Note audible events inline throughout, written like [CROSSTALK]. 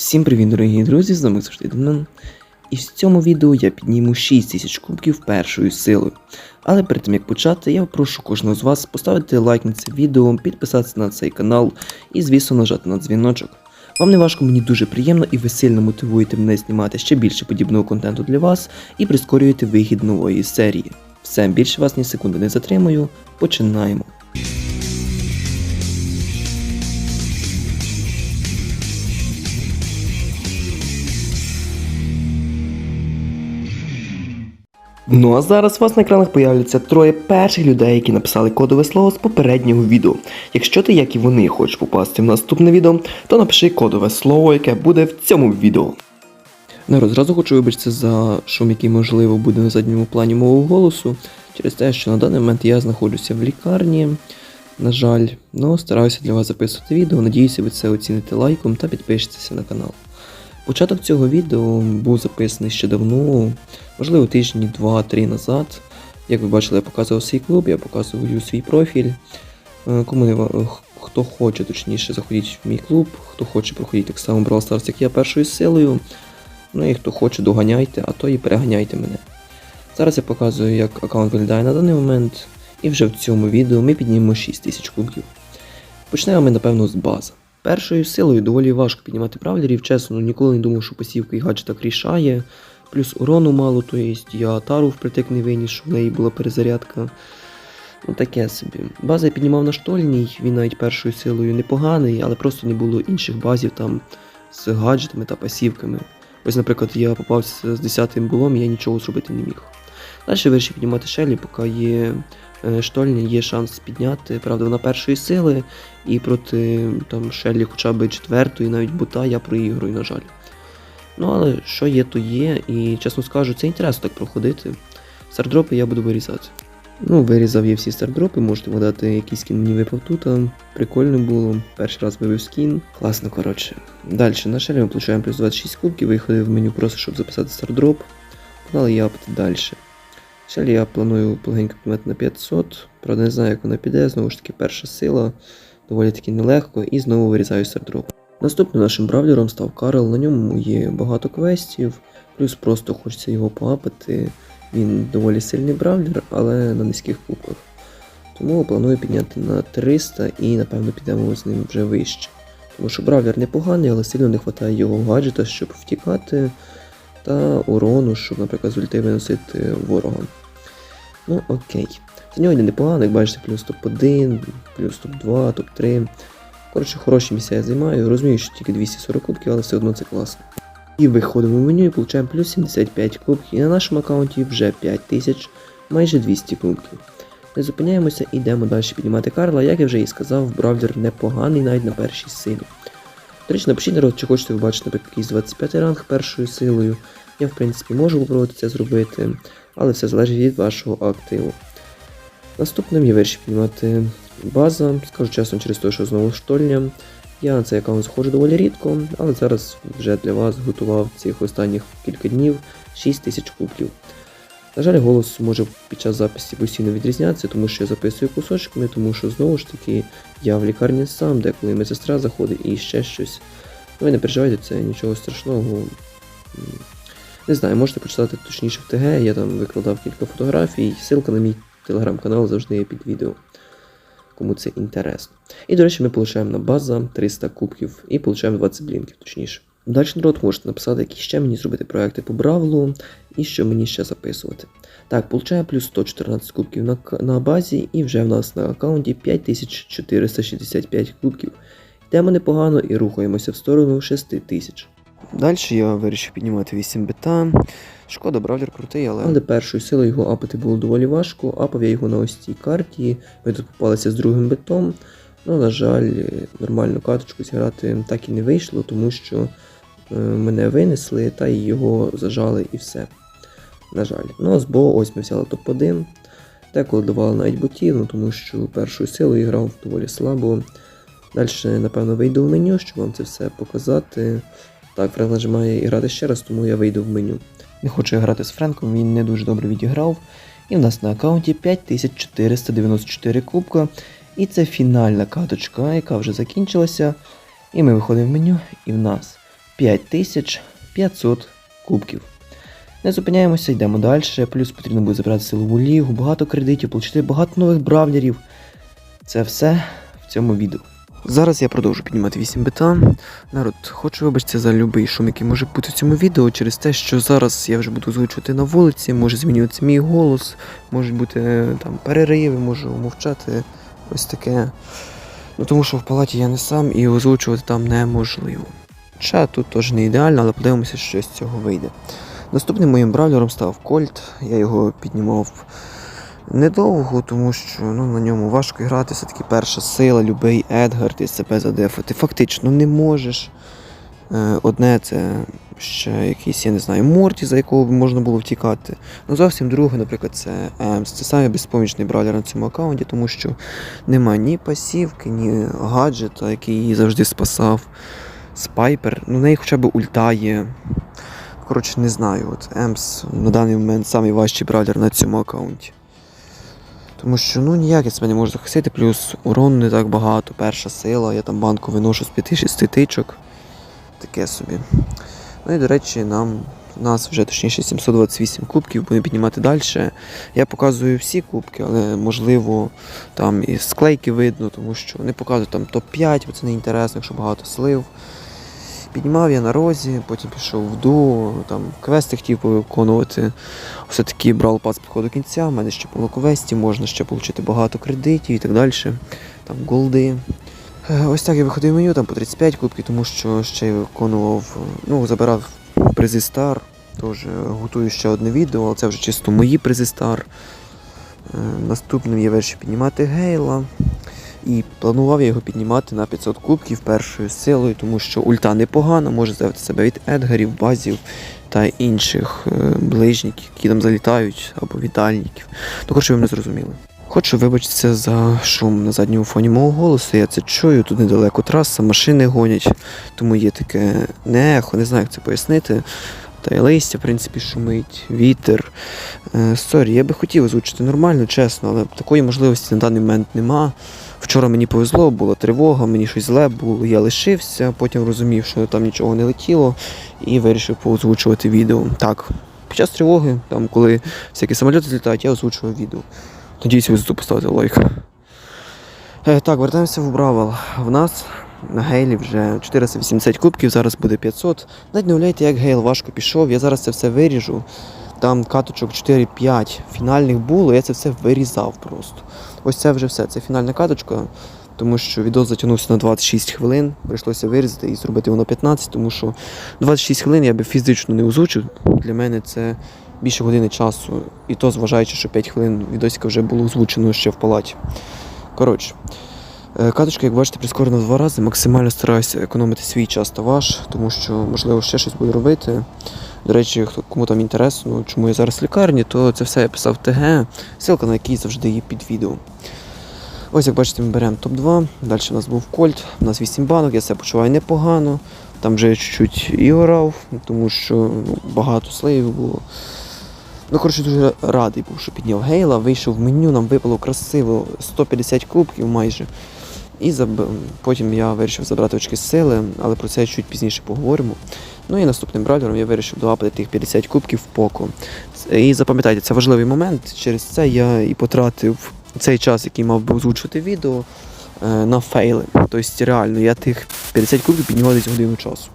Всім привіт, дорогі друзі! З вами завжди Демон. І в цьому відео я підніму 6000 кубків першою силою. Але перед тим як почати, я прошу кожного з вас поставити лайк на це відео, підписатися на цей канал і, звісно, нажати на дзвіночок. Вам не важко, мені дуже приємно і ви сильно мотивуєте мене знімати ще більше подібного контенту для вас і прискорюєте вихід нової серії. Все, більше вас ні секунди не затримую. Починаємо. Ну а зараз у вас на екранах появляться троє перших людей, які написали кодове слово з попереднього відео. Якщо ти, як і вони, хочеш попасти в наступне відео, то напиши кодове слово, яке буде в цьому відео. Народ, зразу хочу вибачитися за шум, який можливо буде на задньому плані мого голосу, через те, що на даний момент я знаходжуся в лікарні. На жаль, ну стараюся для вас записувати відео. Надіюся, ви це оціните лайком та підпишетеся на канал. Початок цього відео був записаний ще давно, можливо, тижні 2-3 назад. Як ви бачили, я показував свій клуб, я показую свій профіль. Е, Кому не хто хоче, точніше, заходіть в мій клуб, хто хоче, проходіть так само Brawl Stars, як я першою силою. Ну і хто хоче, доганяйте, а то і переганяйте мене. Зараз я показую, як аккаунт виглядає на даний момент, і вже в цьому відео ми піднімемо 6000 кубків. Почнемо ми, напевно, з бази. Першою силою доволі важко піднімати бравлерів, чесно, ніколи не думав, що посівка і так рішає. Плюс урону мало, то є я тару впритик не виніс, що в неї була перезарядка. Ну таке собі. База я піднімав на штольній, він навіть першою силою непоганий, але просто не було інших базів там з гаджетами та пасівками. Ось, наприклад, я попався з 10-м булом, я нічого зробити не міг. Далі вирішив піднімати шелі, поки є е, штольня, є шанс підняти. Правда, вона першої сили, і проти там Шеллі хоча б четвертої, навіть бута я проігрую, на жаль. Ну але що є, то є, і чесно скажу, це інтересно так проходити. Стардропи я буду вирізати. Ну, вирізав я всі стардропи, можете вгадати, який скін мені випав тут. Прикольно було. Перший раз вивів скін. Класно, коротше. Далі на шелі ми получаємо плюс 26 кубків, виходив в меню просто, щоб записати стардроп. Погнали япати далі. Шелі я планую полегенько підняти на 500. Правда, не знаю, як вона піде. Знову ж таки, перша сила доволі таки нелегко, і знову вирізаю стардроп. Наступним нашим бравлером став Карл, на ньому є багато квестів, плюс просто хочеться його поапати. Він доволі сильний бравлер, але на низьких кубках. Тому планую підняти на 300 і напевно підемо з ним вже вище. Тому що бравлер непоганий, але сильно не вистачає його гаджета, щоб втікати, та урону, щоб, наприклад, з ульти виносити ворога. Ну окей. За нього йде непогано, як бачите, плюс топ-1, плюс топ-2, топ-3. Коротше, хороші місця я займаю. Розумію, що тільки 240 кубків, але все одно це класно. І виходимо в меню і получаємо плюс 75 кубків. І на нашому аккаунті вже 5000, майже 200 кубків. Не зупиняємося, йдемо далі піднімати Карла. Як я вже і сказав, бравлер непоганий навіть на першій силі. До речі, напишіть народ, чи хочете ви бачити наприклад, якийсь 25 ранг першою силою. Я, в принципі, можу попробувати це зробити, але все залежить від вашого активу. Наступним я вирішив піднімати база, скажу чесно, через те, що знову штольня. Я на цей аккаунт сходжу доволі рідко, але зараз вже для вас готував цих останніх кілька днів 6 тисяч кубків. На жаль, голос може під час записі постійно відрізнятися, тому що я записую кусочками, тому що знову ж таки я в лікарні сам, деколи медсестра заходить і ще щось. Ну ви не переживайте, це нічого страшного. Не знаю, можете почитати точніше в ТГ, я там викладав кілька фотографій, ссылка на мій телеграм-канал завжди є під відео. Кому це інтересно. І, до речі, ми получаємо на база 300 кубків і получаємо 20 блінків, точніше. Далі народ можете написати, які ще мені зробити проекти по Бравлу і що мені ще записувати. Так, получаю плюс 114 кубків на, на базі, і вже в нас на аккаунті 5465 кубків. Йдемо непогано і рухаємося в сторону 6000. Далі я вирішив піднімати 8 бита. Шкода, бравлер крутий, але. Але першою силою його апати було доволі важко. Апав я його на ось цій карті. Ми тут попалися з другим битом. Ну, на жаль, нормальну каточку зіграти так і не вийшло, тому що е, мене винесли та його зажали і все. На жаль. Ну, а з Бо ось ми взяли топ-1. Деколи давали навіть ботів, ну, тому що першою силою грав доволі слабо. Далі, напевно, вийду в меню, щоб вам це все показати. Так, Френк нажимає і грати ще раз, тому я вийду в меню. Не хочу я грати з Френком, він не дуже добре відіграв. І в нас на аккаунті 5494 кубка. І це фінальна каточка, яка вже закінчилася. І ми виходимо в меню, і в нас 5500 кубків. Не зупиняємося, йдемо далі. Плюс потрібно буде забрати силову лігу, багато кредитів, отримати багато нових бравлерів. Це все в цьому відео. Зараз я продовжу піднімати 8 бита. Народ, хочу вибачте за любий шум, який може бути в цьому відео, через те, що зараз я вже буду озвучувати на вулиці, може змінюватися мій голос, можуть бути е, там перериви, можу мовчати. Ось таке. Ну тому що в палаті я не сам і озвучувати там неможливо. Хоча тут теж не ідеально, але подивимося, що з цього вийде. Наступним моїм бравлером став Кольт. Я його піднімав недовго, тому що ну, на ньому важко грати. Все-таки перша сила, любий Едгар, ти себе задефати фактично не можеш. Е, Одне це ще якийсь, я не знаю, Морті, за якого б можна було втікати. Ну зовсім друге, наприклад, це Емс. Це самий безпомічний бравлер на цьому аккаунті, тому що нема ні пасівки, ні гаджета, який її завжди спасав. Спайпер, ну в неї хоча б ульта є. Коротше, не знаю. От Емс на даний момент найважчий бравлер на цьому аккаунті. Тому що ну ніяк я себе не можу захистити, плюс урон не так багато, перша сила, я там банку виношу з 5-6 тичок. Таке собі. Ну і до речі, нам. Нас вже точніше 728 кубків, будемо піднімати далі. Я показую всі кубки, але можливо там і склейки видно, тому що не показую там топ-5, бо це не інтересно, якщо багато слив. Піднімав я на розі, потім пішов в дуо, там квести хотів виконувати. Все-таки брав пас до кінця, в мене ще повно квестів, можна ще отримати багато кредитів і так далі. Там голди. Е, Ось так я виходив в меню, там по 35 кубків, тому що ще й виконував, ну, забирав призи Стар. Тож е, готую ще одне відео, але це вже чисто мої призи Стар. Е, Наступним я вирішив піднімати Гейла. І планував я його піднімати на 500 кубків першою силою, тому що ульта непогана, може здавати себе від Едгарів, базів та інших е, ближніх, які там залітають, або вітальників. Ну, коротше, ви мене зрозуміли. Хочу вибачитися за шум на задньому фоні мого голосу. Я це чую, тут недалеко траса, машини гонять, тому є таке не ехо, не знаю, як це пояснити. Та й листя, в принципі, шумить, вітер. Е, Сорі, я би хотів озвучити нормально, чесно, але такої можливості на даний момент нема. Вчора мені повезло, була тривога, мені щось зле було, я лишився, потім розумів, що там нічого не летіло, і вирішив поозвучувати відео. Так, під час тривоги, там, коли всякі самоліти злітають, я озвучував відео. Надіюсь, ви за це поставите лайк. Е, так, вертаємося в Бравл. В нас на Гейлі вже 480 кубків, зараз буде 500. Навіть не уявляєте, як Гейл важко пішов. Я зараз це все виріжу. Там каточок 4-5 фінальних було, я це все вирізав просто. Ось це вже все. Це фінальна каточка, тому що відео затягнувся на 26 хвилин. Прийшлося вирізати і зробити воно 15, тому що 26 хвилин я би фізично не озвучив. Для мене це більше години часу. І то зважаючи, що 5 хвилин відосика вже було озвучено ще в палаті. Коротше. е, Каточка, як бачите, прискорена в два рази. Максимально стараюся економити свій час та ваш, тому що, можливо, ще щось буду робити. До речі, кому там інтересно, чому я зараз в лікарні, то це все я писав в ТГ, ссылка на який завжди є під відео. Ось як бачите, ми беремо топ-2. Далі у нас був Кольт, у нас 8 банок, я себе почуваю непогано. Там вже я чуть-чуть і орав, тому що ну, багато слеїв було. Ну, коротше, дуже радий був, що підняв Гейла, вийшов в меню, нам випало красиво 150 кубків майже. І заб... потім я вирішив забрати очки сили, але про це чуть пізніше поговоримо. Ну і наступним бравлером я вирішив доапати тих 50 кубків в поко. І запам'ятайте, це важливий момент. Через це я і потратив цей час, який мав би озвучувати відео, е, на фейли. Тобто, реально, я тих 50 кубків піднімав десь годину часу.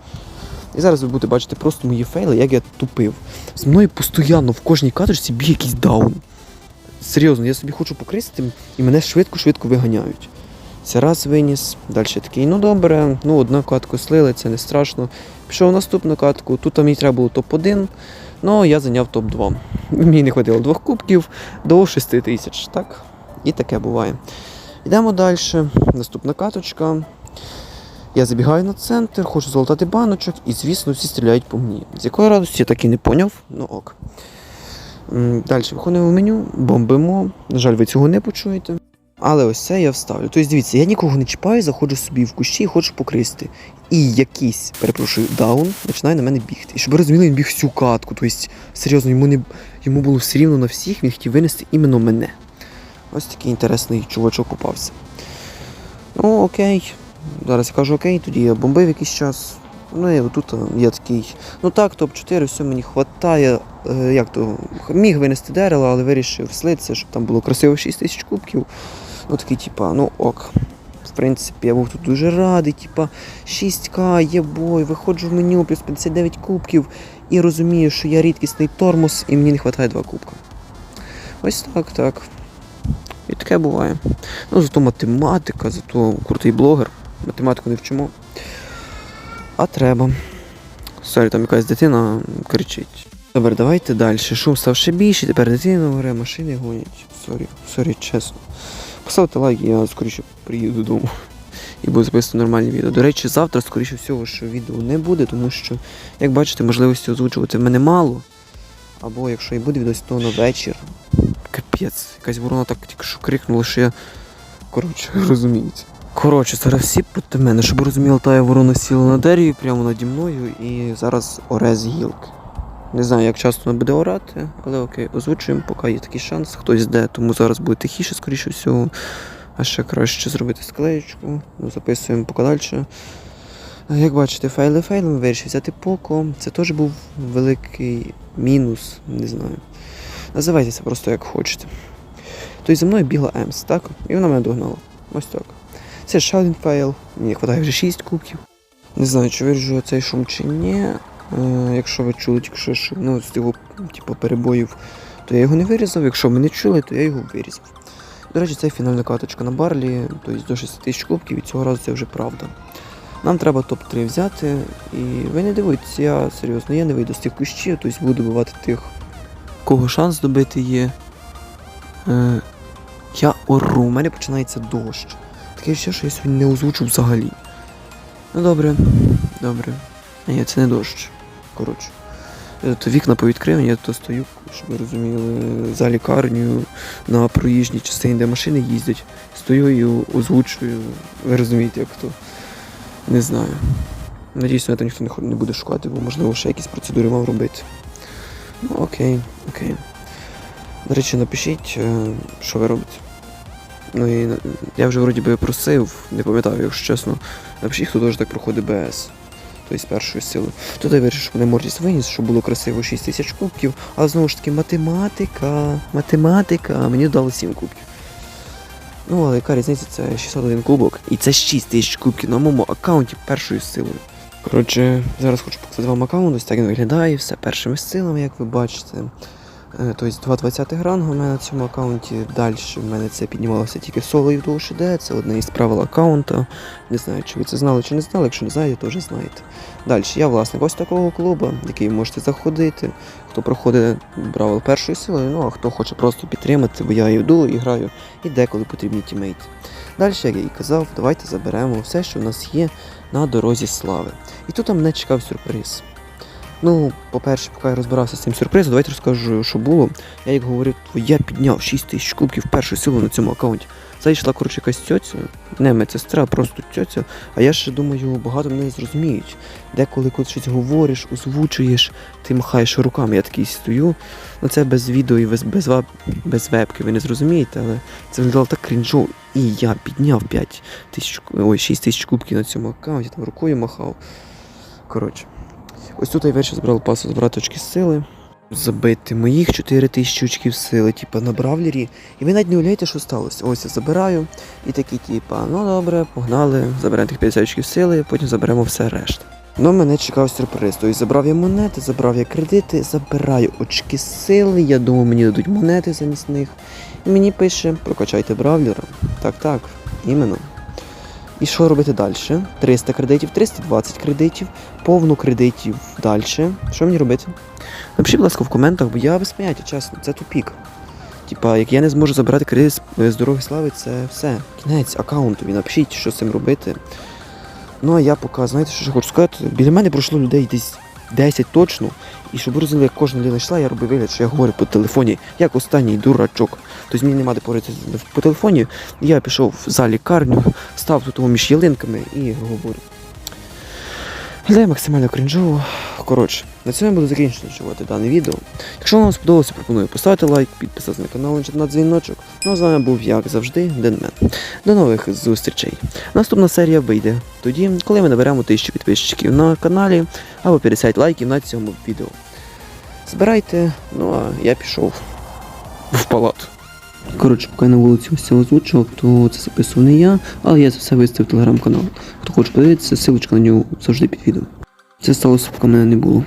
І зараз ви будете бачити просто мої фейли, як я тупив. З мною постійно в кожній каточці б'є якийсь даун. Серйозно, я собі хочу покристи, і мене швидко-швидко виганяють. Це раз виніс, далі такий, ну добре, ну одну катку слили, це не страшно. Пішов в наступну катку, тут мені треба було топ-1, ну я зайняв топ-2. Мені не хватило двох кубків до 6 тисяч. Так? І таке буває. Йдемо далі. Наступна каточка. Я забігаю на центр, хочу залутати баночок, і, звісно, всі стріляють по мені. З якої радості я так і не поняв, ну ок. Далі виходимо в меню, бомбимо. На жаль, ви цього не почуєте. Але ось це я вставлю. Тобто, дивіться, я нікого не чіпаю, заходжу собі в кущі і хочу покристи. І якийсь, перепрошую, даун починає на мене бігти. І щоб ви розуміли, він біг всю катку. Тобто, серйозно, йому не йому було все рівно на всіх, він хотів винести іменно мене. Ось такий інтересний чувачок попався. Ну, окей. Зараз я кажу окей, тоді я бомбив якийсь час. Ну і отут є такий. Ну так, топ-4, все мені хватає. Е, як то, міг винести дерево, але вирішив слитися, щоб там було красиво 6 тисяч кубків. Ну такий, типа, ну ок. В принципі, я був тут дуже радий, типа 6К, є бой, виходжу в меню, плюс 59 кубків і розумію, що я рідкісний тормоз і мені не вистачає 2 кубка. Ось так, так. І таке буває. Ну, зато математика, зато крутий блогер. Математику не вчимо. А треба. Сорі, там якась дитина кричить. Добре, давайте далі. Шум став ще більший, тепер дитина горе, машини гонять. Сорі, сорі, чесно. Поставте лайк, я скоріше приїду додому. І буду записувати нормальні відео. До речі, завтра, скоріше всього, що відео не буде, тому що, як бачите, можливості озвучувати в мене мало. Або якщо і буде відео, то на вечір. Капець, якась ворона так тільки що крикнула, що я. Коротше, [LAUGHS] розумієте. Коротше, зараз всі проти мене, щоб ви розуміли, та я ворона сіла на дереві прямо наді мною і зараз оре з гілки. Не знаю, як часто вона буде орати, але окей, озвучуємо, поки є такий шанс, хтось де, тому зараз буде тихіше, скоріше всього. А ще краще зробити склеєчку. Ну, записуємо поки далі. Як бачите, файли файлами вирішив взяти Poco. Це теж був великий мінус, не знаю. Називайте це просто як хочете. Тобто за мною бігла Емс, так? І вона мене догнала. Ось так. Це ще один файл. Мені вистачає вже 6 кубків. Не знаю, чи виріжу цей шум чи ні. Е, якщо ви чули тільки що ну, з його типу, перебоїв, то я його не вирізав. Якщо ви не чули, то я його вирізав. До речі, це фінальна каточка на барлі, тобто до 6 тисяч кубків, і цього разу це вже правда. Нам треба топ-3 взяти, і ви не дивуйтесь, я серйозно, я не вийду з тих кущів, тобто буду бивати тих, кого шанс добити є. Е, я ору, у мене починається дощ. Таке ще, що я сьогодні не озвучу взагалі. Ну добре, добре. Ні, це не дощ. Коротше. Е, То вікна повідкривані, я то стою, щоб ви розуміли, за лікарнею на проїжджій частині, де машини їздять. Стою і озвучую. Ви розумієте, як то. Не знаю. Надіюсь, на це ніхто не буде шукати, бо можливо ще якісь процедури мав робити. Ну, окей, окей. До речі, напишіть, е, що ви робите. Ну і я вже вроді би просив, не пам'ятаю, якщо чесно. Напишіть, хто теж так проходить БС. Тобто першою силою. Тут я вирішив, що вони мордість виніс, щоб було красиво 6 тисяч кубків, але знову ж таки математика, математика, мені дали 7 кубків. Ну, але яка різниця, це 601 кубок. І це 6 тисяч кубків на моєму аккаунті першою силою. Коротше, зараз хочу показати вам аккаунт, ось так він виглядає, все першими силами, як ви бачите. Е, Тобто 2.20 ранг у мене на цьому аккаунті. Далі в мене це піднімалося тільки соло і в ДОШД, це одне із правил аккаунта. Не знаю, чи ви це знали, чи не знали. Якщо не знаєте, то вже знаєте. Далі, я власник ось такого клубу, в який можете заходити. Хто проходить правил першої сили, ну а хто хоче просто підтримати, бо я йду і граю, і деколи потрібні тімейти. Далі, як я і казав, давайте заберемо все, що в нас є на дорозі слави. І тут мене чекав сюрприз. Ну, по-перше, поки я розбирався з цим сюрпризом, давайте розкажу, що було. Я як говорив, я підняв 6 тисяч кубків першої сили на цьому аккаунті. Зайшла, коротше, якась тьоця, не медсестра, а просто тьоця. А я ще думаю, багато мене не зрозуміють. Деколи коли щось говориш, озвучуєш, ти махаєш руками. Я такий стою. Ну це без відео і без, без, без вебки, ви не зрозумієте, але це виглядало так крінжово. І я підняв 5 тисяч, ой, 6 тисяч кубків на цьому аккаунті, там рукою махав. Коротше. Ось тут я вирішив збирав пасу збирати очки сили. Забити моїх 4 тисячі очків сили, типа на бравлері. І ви навіть не уявляєте, що сталося. Ось я забираю. І такі, типа, ну добре, погнали, заберемо тих 50 очків сили, потім заберемо все решта. Ну, мене чекав сюрприз. Тобто забрав я монети, забрав я кредити, забираю очки сили. Я думав, мені дадуть монети замість них. І мені пише, прокачайте бравлера. Так, так, іменно. І що робити далі? 300 кредитів, 320 кредитів, повну кредитів далі. Що мені робити? Напишіть, будь ласка, в коментах, бо я без поняття, чесно, це тупік. Типа, як я не зможу забрати кредит з- з дороги слави, це все. Кінець аккаунту. Напишіть, що з цим робити. Ну а я поки, знаєте, що ще хочу сказати, біля мене пройшло людей десь 10 точно. І щоб ви розуміли, як кожна людина йшла, я робив вигляд, що я говорю по телефоні, як останній дурачок. Тобто мені нема де поритися по телефоні. Я пішов за лікарню, став тут між ялинками і говорю. Але максимально крінжово. Коротше, на цьому я буду закінчувати дане відео. Якщо вам сподобалося, пропоную поставити лайк, підписатися на канал на дзвіночок. Ну а з вами був, як завжди, Денмен. До нових зустрічей. Наступна серія вийде тоді, коли ми наберемо 1000 підписчиків на каналі або 50 лайків на цьому відео. Збирайте, ну а я пішов в палату. Коротше, поки я на вулиці ось це озвучував, то це записував не я, але я це все виставив в телеграм-канал. Хто хоче подивитися, ссылочка на нього завжди під відео. Це сталося, поки мене не було.